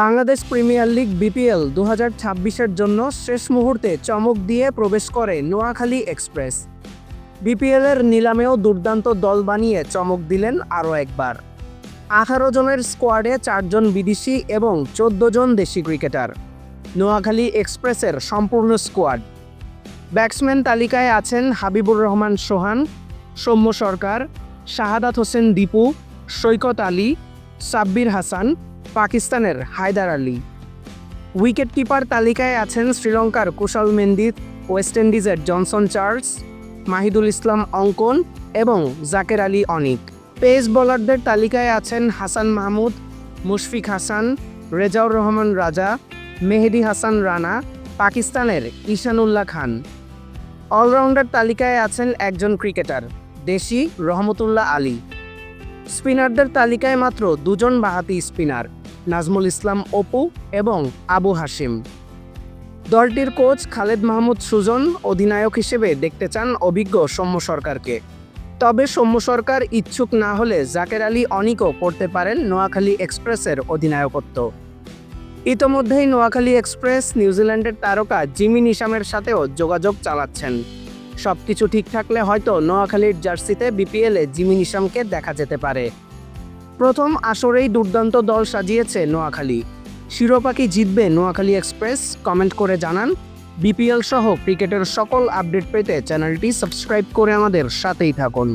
Bangladesh premier league BPL দু হাজার জন্য শেষ মুহূর্তে চমক দিয়ে প্রবেশ করে নোয়াখালী এক্সপ্রেস। বিপিএলের নিলামেও দুর্দান্ত দল বানিয়ে চমক দিলেন আরও একবার। আঠারো জনের স্কোয়াডে চারজন বিদেশি এবং চোদ্দ জন দেশি ক্রিকেটার। নোয়াখালী এক্সপ্রেসের সম্পূর্ণ স্কোয়াড। ব্যাটসম্যান তালিকায় আছেন হাবিবুর রহমান সোহান, সৌম্য সরকার, শাহাদাত হোসেন দীপু, সৈকত আলী, সাব্বির হাসান পাকিস্তানের হায়দার আলী। উইকেট কিপার তালিকায় আছেন শ্রীলঙ্কার কুশল মেন্দিত ওয়েস্ট ইন্ডিজের জনসন চার্লস, মাহিদুল ইসলাম অঙ্কন এবং জাকের আলী অনিক। পেস বোলারদের তালিকায় আছেন হাসান মাহমুদ, মুশফিক হাসান, রেজাউর রহমান রাজা, মেহেদি হাসান রানা, পাকিস্তানের ঈশানুল্লাহ খান। অলরাউন্ডার তালিকায় আছেন একজন ক্রিকেটার, দেশি রহমতুল্লাহ আলী। স্পিনারদের তালিকায় মাত্র দুজন বাহাতি স্পিনার। নাজমুল ইসলাম, অপু এবং আবু হাশিম। দলটির কোচ খালেদ মাহমুদ সুজন অধিনায়ক হিসেবে দেখতে চান অভিজ্ঞ সৌম্য সরকারকে। তবে সৌম্য সরকার ইচ্ছুক না হলে জাকের আলী অনিকও করতে পারেন নোয়াখালী এক্সপ্রেসের অধিনায়কত্ব। ইতোমধ্যেই নোয়াখালী এক্সপ্রেস নিউজিল্যান্ডের তারকা জিমি নিশামের সাথেও যোগাযোগ চালাচ্ছেন। সবকিছু ঠিক থাকলে হয়তো নোয়াখালীর জার্সিতে বিপিএলে জিমি নিশামকে দেখা যেতে পারে। প্রথম আসরেই দুর্দান্ত দল সাজিয়েছে নোয়াখালী। শিরোপা কি জিতবে নোয়াখালী এক্সপ্রেস? কমেন্ট করে জানান। বিপিএল সহ ক্রিকেটের সকল আপডেট পেতে চ্যানেলটি সাবস্ক্রাইব করে আমাদের সাথেই থাকুন।